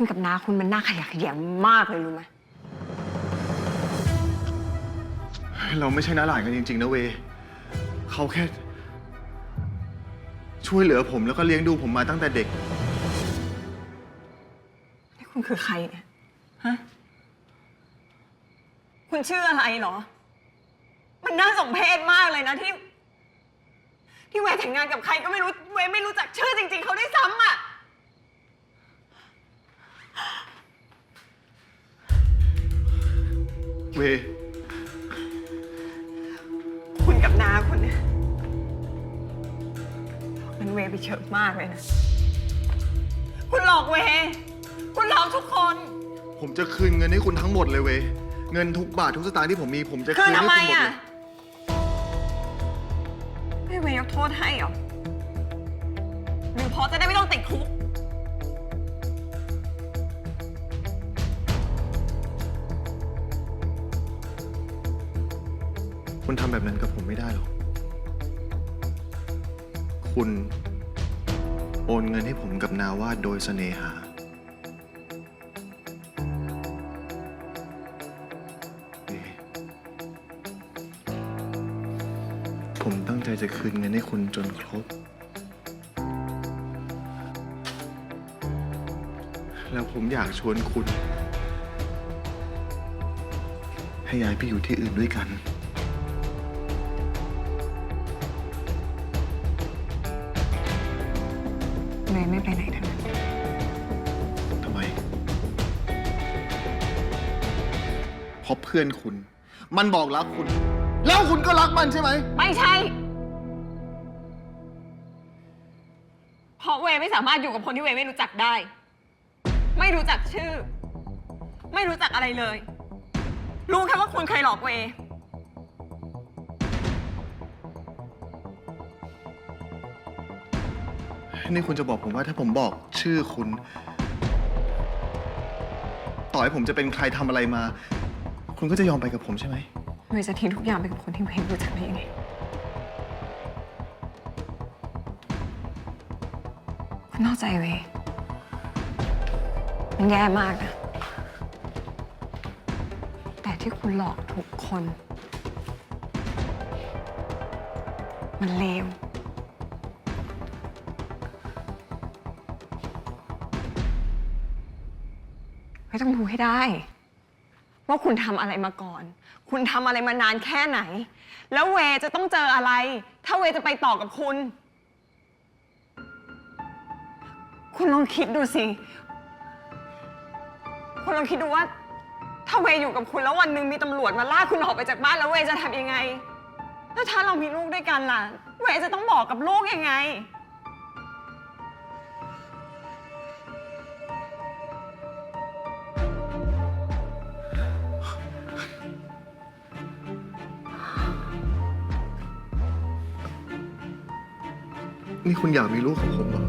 คุณกับน้าคุณมันน่าขยะแขยงมากเลยรู้ไหมเราไม่ใช่น้าหลานกันจริง ๆ นะเว เขาแค่ ช่วยเหลือผมแล้วก็เลี้ยงดูผมมาตั้งแต่เด็ก นี่คุณคือใครเนี่ย ฮะ คุณชื่ออะไรเหรอ มันน่าสมเพชมากเลยนะที่ ที่เวแต่งงานกับใครก็ไม่รู้ เวไม่รู้จักชื่อจริง ๆเขาได้ เว คุณกับนาคุณเนี่ยมันเวไปเยอะมากเลยนะ คุณหลอกเว คุณหลอกทุกคน ผมจะคืนเงินให้คุณทั้งหมดเลยเว เงินทุกบาททุกสตางค์ที่ผมมีผมจะคืคือนให้ทำคุณไมหมดอะ เลยไม่เวยกโทษให้เหรอหรือเพราะจะได้ไม่ต้องติดคุก คุณทำแบบนั้นกับผมไม่ได้หรอก คุณโอนเงินให้ผมกับนาวาดโดยเสน่หาเอ๊ะผมตั้งใจจะคืนเงินให้คุณจนครบ แล้วผมอยากชวนคุณ ให้ย้ายไปอยู่ที่อื่นด้วยกัน เลยไม่ไปไหนทั้งนั้นทำไม เพราะเพื่อนคุณ มันบอกรักคุณ แล้วคุณก็รักมันใช่ไหม ไม่ใช่ เพราะเวไม่สามารถอยู่กับคนที่เวไม่รู้จักได้ ไม่รู้จักชื่อ ไม่รู้จักอะไรเลย รู้แค่ว่าคุณเคยหลอกเว นี่คุณจะบอกผมว่าถ้าผมบอกชื่อคุณ ต่อให้ผมจะเป็นใครทำอะไรมา คุณก็จะยอมไปกับผมใช่ไหมเวจะทิ้งทุกอย่างไปกับคนที่เวไม่รู้จักได้ยังไง คุณนอกใจเวมันแย่มากนะ แต่ที่คุณหลอกทุกคน มันเลว ต้องรู้ให้ได้ ว่าคุณทำอะไรมาก่อน คุณทำอะไรมานานแค่ไหน แล้วเวจะต้องเจออะไร ถ้าเวจะไปต่อกับคุณ คุณลองคิดดูสิ คุณลองคิดดูว่า ถ้าเวอยู่กับคุณแล้ววันหนึ่งมีตำรวจมาลากคุณออกไปจากบ้านแล้วเวจะทำยังไง แล้วถ้าเรามีลูกด้วยกันล่ะ เวจะต้องบอกกับลูกยังไง นี่คุณอยากมีลูกของผมเหรอ